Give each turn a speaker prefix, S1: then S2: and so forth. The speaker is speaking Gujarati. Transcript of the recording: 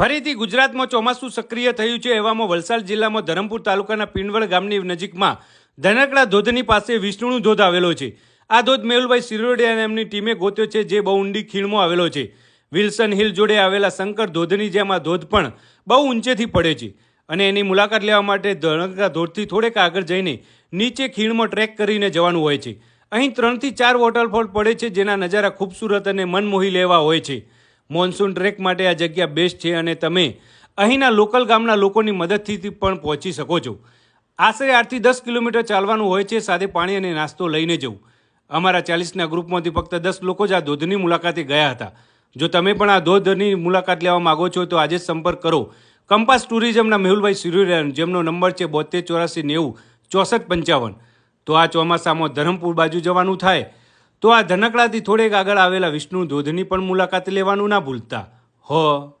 S1: ફરીથી ગુજરાતમાં ચોમાસું સક્રિય થયું છે એવામાં વલસાડ જિલ્લામાં ધરમપુર તાલુકાના પિંડવડ ગામની નજીકમાં ધનકડા ધોધની પાસે વિષ્ણુનું ધોધ આવેલો છે. આ ધોધ મેહુલભાઈ સિરોડિયા અને એમની ટીમે ગોત્યો છે જે બહુ ઊંડી ખીણમાં આવેલો છે. વિલ્સન હિલ જોડે આવેલા શંકર ધોધની જેમ આ ધોધ પણ બહુ ઊંચેથી પડે છે અને એની મુલાકાત લેવા માટે ધનકડા ધોધથી થોડેક આગળ જઈને નીચે ખીણમાં ટ્રેક કરીને જવાનું હોય છે. અહીં ત્રણથી ચાર વોટરફોલ પડે છે જેના નજારા ખૂબસૂરત અને મનમોહી લેવા હોય છે. મોન્સૂન ટ્રેક માટે આ જગ્યા બેસ્ટ છે અને તમે અહીંના લોકલ ગામના લોકોની મદદથી પણ પહોંચી શકો છો. આશરે આઠથી દસ કિલોમીટર ચાલવાનું હોય છે, સાથે પાણી અને નાસ્તો લઈને જવું. અમારા ચાલીસના ગ્રુપમાંથી ફક્ત દસ લોકો જ આ ધોધની મુલાકાતે ગયા હતા. જો તમે પણ આ ધોધની મુલાકાત લેવા માગો છો, તો આજે સંપર્ક કરો. કંપાસ ટુરિઝમના મેહુલભાઈ સિરુરિયાન, જેમનો નંબર છે બોતેર ચોરાસી નેવું ચોસઠ પંચાવન. તો આ ચોમાસામાં ધરમપુર બાજુ જવાનું થાય. તો આ ધનકડાથી થોડેક આગળ આવેલા વિષ્ણુ ધોધની પણ મુલાકાત લેવાનું ના ભૂલતા. હો.